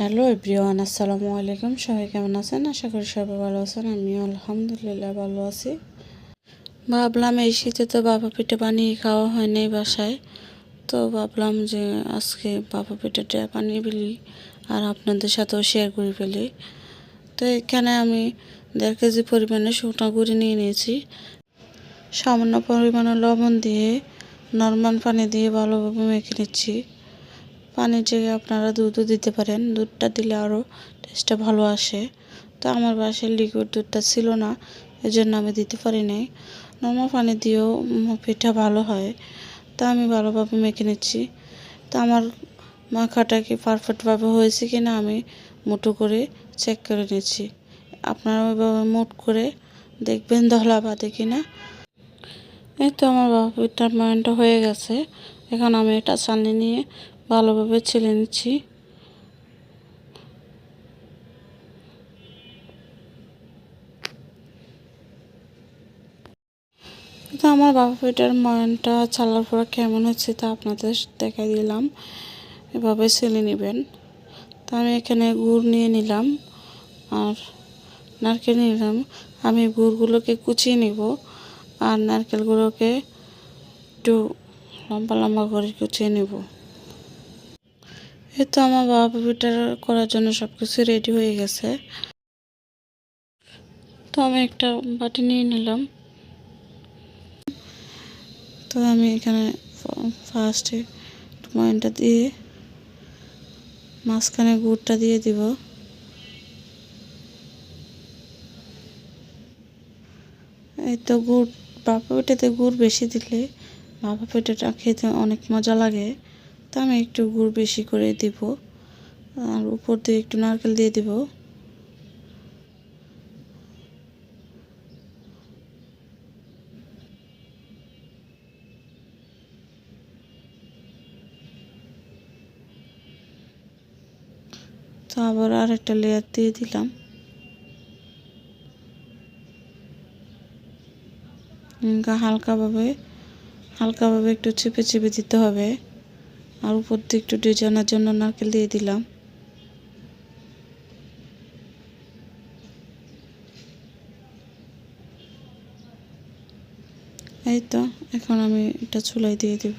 Hello everyone, আসসালামু আলাইকুম। সবাই কেমন আছেন? আশা করি সবাই ভালো আছেন। আমিও আলহামদুলিল্লাহ ভালো আছি। ভাবলাম এই শীতে তো বাবা পিঠে বানিয়ে খাওয়া হয় নাই বাসায়। তো ভাবলাম যে আজকে বাবা পিঠাটা বানিয়ে ফেলি আর আপনাদের সাথেও শেয়ার করে ফেলি। তো এখানে আমি দেড় কেজি পরিমাণে শুকনো গুঁড়ি নিয়ে নিয়েছি। সামান্য পরিমাণে লবণ দিয়ে, নর্মাল পানি দিয়ে ভালোভাবে মেখে নিচ্ছি। পানির জায়গায় আপনারা দুধও দিতে পারেন। দুধটা দিলে আরও টেস্টটা ভালো আসে। তো আমার বাসায় লিকুইড দুধটা ছিল না এই জন্য আমি দিতে পারি নাই। নর্মাল পানি দিয়েও পিঠা ভালো হয়। তা আমি ভালোভাবে মেখে নিচ্ছি। তো আমার মাখাটা কি পারফেক্টভাবে হয়েছে কি না আমি মুঠো করে চেক করে নিচ্ছি। আপনারা ওইভাবে মুট করে দেখবেন দহলা বাদে কি না এই তো আমার বাবা পিঠার ময়নটা হয়ে গেছে। এখন আমি এটা চালনি নিয়ে ভালোভাবে ছেলে নিচ্ছি। তো আমার বাবা পিঠার ময়নটা চালার পর কেমন হচ্ছে তা আপনাদের দেখাই দিলাম। এভাবে ছেলে নেবেন। তো আমি এখানে গুড় নিয়ে নিলাম আর নারকেল নিলাম। আমি গুড়গুলোকে কুচিয়ে নিব আর নারকেলগুলোকে একটু লম্বা লম্বা করে কুচিয়ে নেব। এই তো আমার বাবা পিঠার করার জন্য সব কিছু রেডি হয়ে গেছে। তো আমি একটা বাটি নিয়ে নিলাম। তো আমি এখানে ফার্স্টে ময়নটা দিয়ে মাঝখানে গুড়টা দিয়ে দিব। এই তো গুড় বাবা পিঠাতে গুড় বেশি দিলে বাবা পিঠাটা খেতে অনেক মজা লাগে। তো আমি একটু গুড় বেশি করে দিব, আর উপর দিয়ে একটু নারকেল দিয়ে দিব। তো আবার আর একটা লেয়ার দিয়ে দিলাম। হালকাভাবে হালকাভাবে একটু চেপে চেপে দিতে হবে। আর উপর দিয়ে একটু ডিজাইনের জন্য নারকেল দিয়ে দিলাম। এই তো, এখন আমি এটা চুলাই দিয়ে দেব।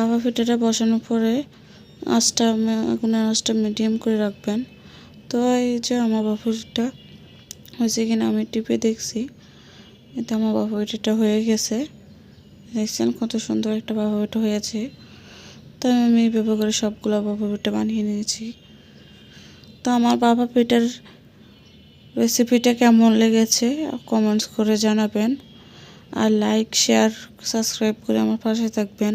বাবা পিঠাটা বসানোর পরে আঁচটা আগুনের আঁচটা মিডিয়াম করে রাখবেন। তো এই যে আমার বাবা পিঠাটা হয়েছে কিনা আমি টিপে দেখছি। এতে আমার বাবা পিঠাটা হয়ে গেছে। দেখছেন কত সুন্দর একটা বাবা পিঠা হয়েছে তো আমি এইভাবে করে সবগুলো বাবা পিঠা বানিয়ে নিয়েছি। তো আমার বাবা পিঠার রেসিপিটা কেমন লেগেছে কমেন্টস করে জানাবেন। আর লাইক শেয়ার সাবস্ক্রাইব করে আমার পাশে থাকবেন।